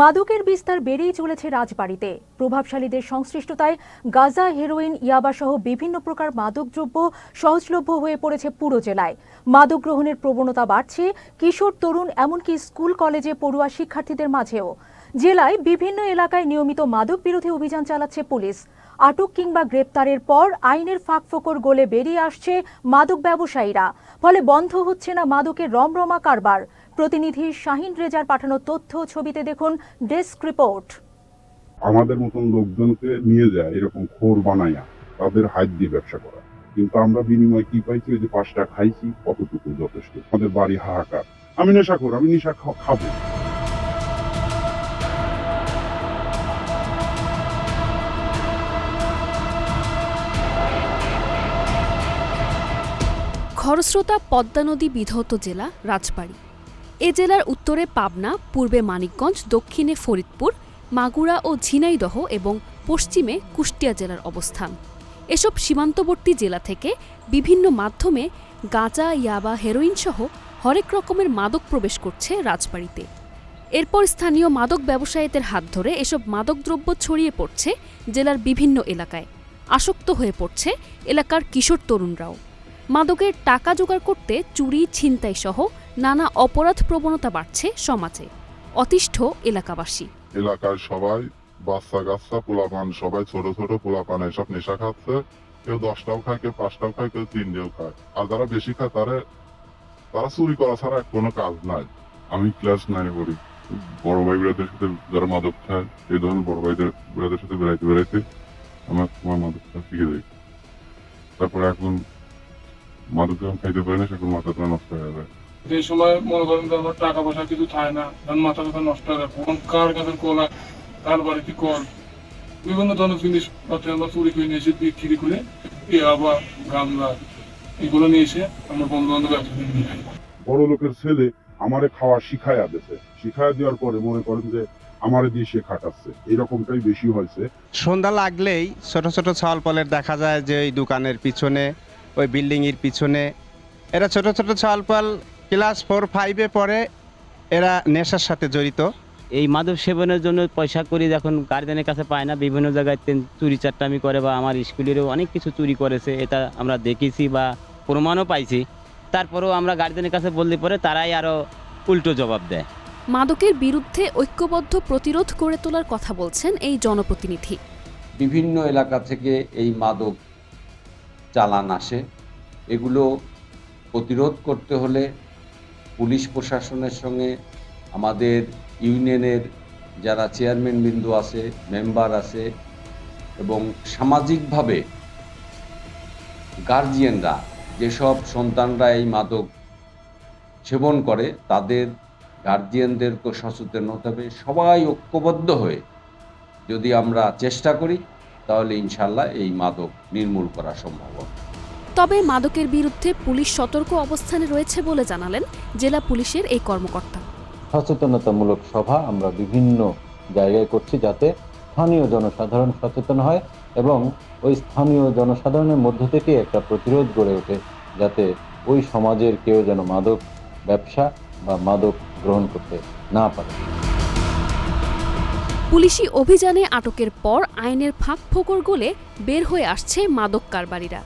মাদকের বিস্তার বেড়েই চলেছে রাজবাড়িতে। প্রভাবশালীদের সংশ্লিষ্টতায় গাজা হেরোইন ইয়াবাসহ বিভিন্ন প্রকার মাদকদ্রব্য সহজলভ্য হয়ে পড়েছে পুরো জেলায়। মাদক গ্রহণের প্রবণতা বাড়ছে। কিশোর, তরুণ এমনকি স্কুল, কলেজে পড়ুয়া শিক্ষার্থীদের মাঝেও। জেলায় বিভিন্ন এলাকায় নিয়মিত মাদক বিরোধী অভিযান চালাচ্ছে পুলিশ। আটক কিংবা গ্রেপ্তারের পর আইনের ফাঁকফোকর গোলে বেরিয়ে আসছে মাদক ব্যবসায়ীরা। ফলে বন্ধ হচ্ছে না মাদকের রমরমা কারবার। প্রতিনিধি শাহিন রেজার পাঠানো তথ্য ছবিতে দেখুন ডেস্ক রিপোর্ট। আমাদের মতন লোকজনকে নিয়ে যায় এরকম খোর বানাইয়া তাদের হাত দিয়ে ব্যবসা করা। কিন্তু আমরা বিনিময়ে কি পাইছি? ওই যে পাঁচটা খাইছি কতটুকু যথেষ্ট? আমাদের বাড়ি হাহাকার। আমি নেশা কর আমি নেশা খা- খাব। খরস্রোতা পদ্মা নদী বিধৌত জেলা রাজবাড়ী। এ জেলার উত্তরে পাবনা, পূর্বে মানিকগঞ্জ, দক্ষিণে ফরিদপুর, মাগুরা ও ঝিনাইদহ এবং পশ্চিমে কুষ্টিয়া জেলার অবস্থান। এসব সীমান্তবর্তী জেলা থেকে বিভিন্ন মাধ্যমে গাঁজা, ইয়াবা, হেরোইন সহ হরেক রকমের মাদক প্রবেশ করছে রাজবাড়িতে। এরপর স্থানীয় মাদক ব্যবসায়ীদের হাত ধরে এসব মাদকদ্রব্য ছড়িয়ে পড়ছে জেলার বিভিন্ন এলাকায়। আসক্ত হয়ে পড়ছে এলাকার কিশোর তরুণরাও। মাদকের টাকা জোগাড় করতে চুরি ছিনতাই সহ নানা অপরাধ প্রবণতা বাড়ছে সমাজে। অতিষ্ঠ এলাকাবাসী। এলাকার সবাই বাচ্চা কাচ্চা পোলাপান সবাই, ছোট ছোট পোলাপান এসব নেশা খাচ্ছে। কেউ দশটাও খায়, কেউ পাঁচটাও খায়, কেউ তিনটেও খায়। আর যারা বেশি খায়, তারা তারা চুরি করা ছাড়া কোনো কাজ নাই। আমি ক্লাস নাইনে পড়ি। বড় ভাই ব্রাদের সাথে যারা মাদক খায়, এই ধরনের বড় ভাইদের ব্রাদের সাথে বেড়াইতে বেড়াইতে আমার তোমার মাদক খাওয়া শিখে যাই তারপরে এখন মাদক যখন খাইতে পারি না সেখন মাথাটা নষ্ট হয়ে যায়। যে সময় মনে করেন আমার টাকা পয়সা কিছু থাকে না তখন মাথা ব্যথা নষ্ট হয়ে কোন কার কাছে কলা কার বাড়িতে কল? বিভিন্ন ধরনের জিনিস পত্র আমরা চুরি করে নিয়ে এসে বিক্রি করে আবার গামলা এগুলো নিয়ে এসে আমরা বন্ধু বান্ধব একসাথে নিয়ে যাই বড় লোকের ছেলে আমারে খাওয়া শিখায়া দিছে শিখায়া দেওয়ার পরে মনে করেন যে আমারে দিয়ে সে খাটাচ্ছে। এরকমটাই বেশি হয়েছে। সন্ধ্যা লাগলেই ছোট ছোট ছালপলের দেখা যায় যে ওই দোকানের পিছনে ওই বিল্ডিংয়ের পিছনে। এরা ছোট ছোট ছালপাল ক্লাস ফোর ফাইভে পরে এরা নেশার সাথে জড়িত। এই মাদক সেবনের জন্য পয়সা করি এখন গার্জেনের কাছে পায় না বিভিন্ন জায়গায় তেন- চুরি চারটামি করে বা আমার স্কুলেরও অনেক কিছু চুরি করেছে এটা আমরা দেখেছি বা প্রমাণও পাইছি। তারপরেও আমরা গার্জেনের কাছে বললে পরে তারাই আরও উল্টো জবাব দেয়। মাদকের বিরুদ্ধে ঐক্যবদ্ধ প্রতিরোধ গড়ে তোলার কথা বলছেন এই জনপ্রতিনিধি। বিভিন্ন এলাকা থেকে এই মাদক চালান আসে। এগুলো প্রতিরোধ করতে হলে পুলিশ প্রশাসনের সঙ্গে আমাদের ইউনিয়নের যারা চেয়ারম্যান বিন্দু আছে, মেম্বার আছে এবং সামাজিকভাবে গার্জিয়ানরা যেসব সন্তানরা এই মাদক সেবন করে, তাদের গার্জিয়ানদেরকে সচেতন হতে হবে। সবাই ঐক্যবদ্ধ হয়ে যদি আমরা চেষ্টা করি, তাহলে ইনশাল্লাহ এই মাদক নির্মূল করা সম্ভব হবে। তবে মাদকের বিরুদ্ধে পুলিশ সতর্ক অবস্থানে রয়েছে বলে জানালেন জেলা পুলিশের এই কর্মকর্তা। সচেতনতামূলক সভা আমরা বিভিন্ন জায়গায় করছি যাতে স্থানীয় জনসাধারণ সচেতন হয় এবং ওই স্থানীয় জনসাধারণের মধ্য থেকে একটা প্রতিরোধ গড়ে ওঠে যাতে ওই সমাজের কেউ যেন মাদক ব্যবসা বা মাদক গ্রহণ করতে না পারে। পুলিশি অভিযানে আটকের পর আইনের ফাঁক ফোকর গলে বের হয়ে আসছে মাদক কারবারিরা।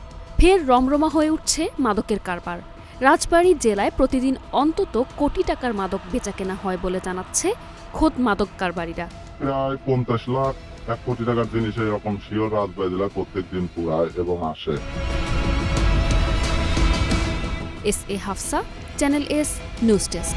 ফের রমরমা হয়ে উঠছে মাদকের কারবার। রাজবাড়ী জেলায় প্রতিদিন অন্তত কোটি টাকার মাদক বেচাকেনা হয় বলে জানাচ্ছে খোদ মাদক কারবারিরা। প্রায় পঞ্চাশ লাখ এক কোটি টাকার জিনিস এরকম শিওর রাজবাড়ি জেলায় প্রত্যেক দিন পুরায় এবং আসে। S A Hafsa channel S news desk.